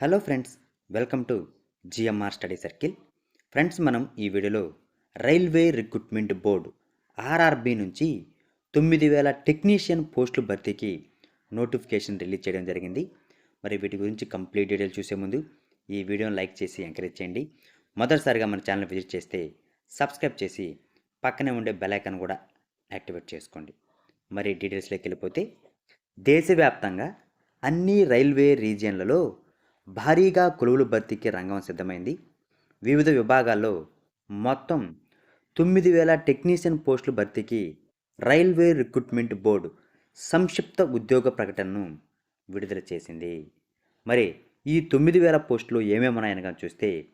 Hello friends welcome to GMR study circle friends మనం ఈ వీడియోలో రైల్వే రిక్రూట్మెంట్ బోర్డు ఆర్ఆర్బి నుంచి తొమ్మిది వేల టెక్నీషియన్ పోస్టులు భర్తీకి నోటిఫికేషన్ రిలీజ్ చేయడం జరిగింది. మరి వీటి గురించి కంప్లీట్ డీటెయిల్ చూసే ముందు ఈ వీడియోని లైక్ చేసి ఎంకరేజ్ చేయండి. మొదటిసారిగా మన ఛానల్ విజిట్ చేస్తే సబ్స్క్రైబ్ చేసి పక్కనే ఉండే బెల్ కూడా యాక్టివేట్ చేసుకోండి. మరి డీటెయిల్స్లోకి వెళ్ళిపోతే దేశవ్యాప్తంగా అన్ని రైల్వే రీజియన్లలో భారీగా కొలువులు భర్తీకి రంగం సిద్ధమైంది. వివిధ విభాగాల్లో మొత్తం తొమ్మిది వేల టెక్నీషియన్ పోస్టులు భర్తీకి రైల్వే రిక్రూట్మెంట్ బోర్డు సంక్షిప్త ఉద్యోగ ప్రకటనను విడుదల చేసింది. మరి ఈ తొమ్మిది వేల పోస్టులు ఏమేమి చూస్తే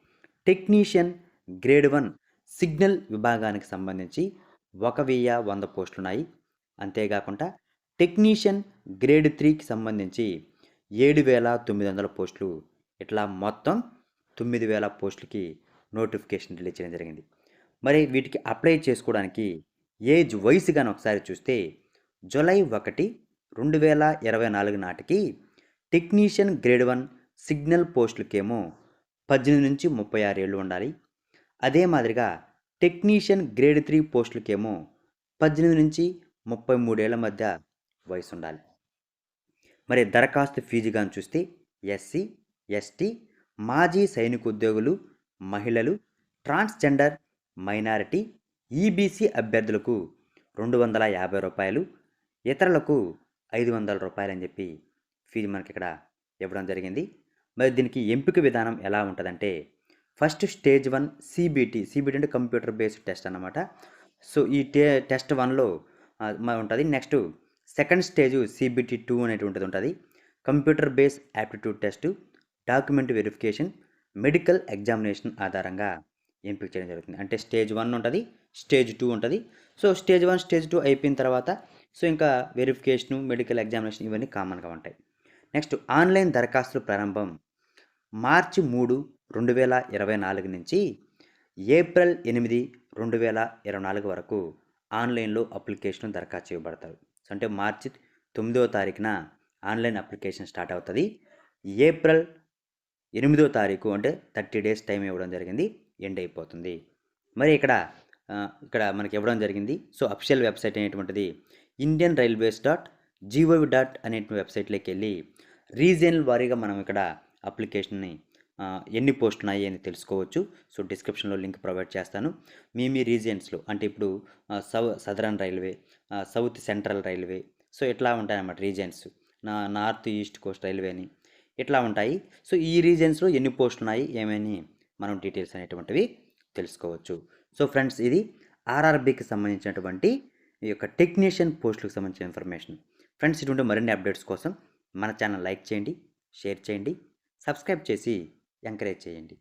టెక్నీషియన్ గ్రేడ్ వన్ సిగ్నల్ విభాగానికి సంబంధించి ఒక వెయ్యి వంద పోస్టులు ఉన్నాయి అంతేకాకుండా టెక్నీషియన్ గ్రేడ్ త్రీకి సంబంధించి ఏడు వేల తొమ్మిది వందల పోస్టులు. ఇట్లా మొత్తం తొమ్మిది వేల పోస్టులకి నోటిఫికేషన్ రిలీజ్ చేయడం జరిగింది. మరి వీటికి అప్లై చేసుకోవడానికి ఏజ్ వయసు కానీ ఒకసారి చూస్తే జూలై ఒకటి రెండు వేల ఇరవై నాలుగు నాటికి టెక్నీషియన్ గ్రేడ్ వన్ సిగ్నల్ పోస్టులకేమో పద్దెనిమిది నుంచి ముప్పై ఆరు ఏళ్ళు ఉండాలి. అదే మాదిరిగా టెక్నీషియన్ గ్రేడ్ త్రీ పోస్టులకేమో పద్దెనిమిది నుంచి ముప్పై మూడేళ్ళ మధ్య వయసు ఉండాలి. మరి దరఖాస్తు ఫీజు కానీ చూస్తే ఎస్సీ ఎస్టీ మాజీ సైనిక ఉద్యోగులు మహిళలు ట్రాన్స్జెండర్ మైనారిటీ ఈబీసీ అభ్యర్థులకు రెండు వందల యాభై రూపాయలు ఇతరులకు ఐదు వందల రూపాయలు అని చెప్పి ఫీజు మనకి ఇక్కడ ఇవ్వడం జరిగింది. మరి దీనికి ఎంపిక విధానం ఎలా ఉంటుందంటే first stage one CBT CBT అంటే కంప్యూటర్ బేస్డ్ టెస్ట్ అన్నమాట. సో ఈ టే టెస్ట్ వన్లో ఉంటుంది. Next second stage CBT two అనేటువంటిది ఉంటుంది. Computer base aptitude test document verification medical examination ఆధారంగా ఎంపిక చేయడం జరుగుతుంది. అంటే స్టేజ్ వన్ ఉంటుంది స్టేజ్ టూ ఉంటుంది. So stage one stage two అయిపోయిన తర్వాత సో ఇంకా వెరిఫికేషను మెడికల్ ఎగ్జామినేషన్ ఇవన్నీ కామన్గా ఉంటాయి. నెక్స్ట్ ఆన్లైన్ దరఖాస్తుల ప్రారంభం మార్చి మూడు రెండు వేల ఇరవై నాలుగు నుంచి ఏప్రిల్ ఎనిమిది రెండు వేల ఇరవై నాలుగు వరకు ఆన్లైన్లో అప్లికేషన్ దరఖాస్తు చేయబడతారు. అంటే మార్చి తొమ్మిదవ తారీఖున ఆన్లైన్ అప్లికేషన్ స్టార్ట్ అవుతుంది. ఏప్రిల్ ఎనిమిదో తారీఖు అంటే థర్టీ డేస్ టైం ఇవ్వడం జరిగింది. ఎండ్ అయిపోతుంది. మరి ఇక్కడ ఇక్కడ మనకి ఇవ్వడం జరిగింది. సో అఫిషియల్ వెబ్సైట్ అనేటువంటిది Indian Railways dot G O V dot అనేటువంటి వెబ్సైట్లోకి వెళ్ళి రీజియనల్ వారీగా మనం ఇక్కడ అప్లికేషన్ని ఎన్ని పోస్టులు ఉన్నాయి అని తెలుసుకోవచ్చు. సో డిస్క్రిప్షన్లో లింక్ ప్రొవైడ్ చేస్తాను. మీ మీ రీజియన్స్లో అంటే ఇప్పుడు సౌ Southern Railway South Central Railway so ఇట్లా ఉంటాయన్నమాట రీజియన్స్? నా నార్త్ ఈస్ట్ కోస్ట్ రైల్వే అని. ఇట్లా ఉంటాయి? సో ఈ రీజియన్స్లో ఎన్ని పోస్టులు ఉన్నాయి? ఏమని మనం డీటెయిల్స్ అనేటువంటివి తెలుసుకోవచ్చు. సో ఫ్రెండ్స్ ఇది ఆర్ఆర్బికి సంబంధించినటువంటి ఈ యొక్క టెక్నీషియన్ పోస్టులకు సంబంధించిన ఇన్ఫర్మేషన్. ఫ్రెండ్స్ ఇటువంటి మరిన్ని అప్డేట్స్ కోసం మన ఛానల్ లైక్ చేయండి షేర్ చేయండి సబ్స్క్రైబ్ చేసి ఎంకరేజ్ చేయండి.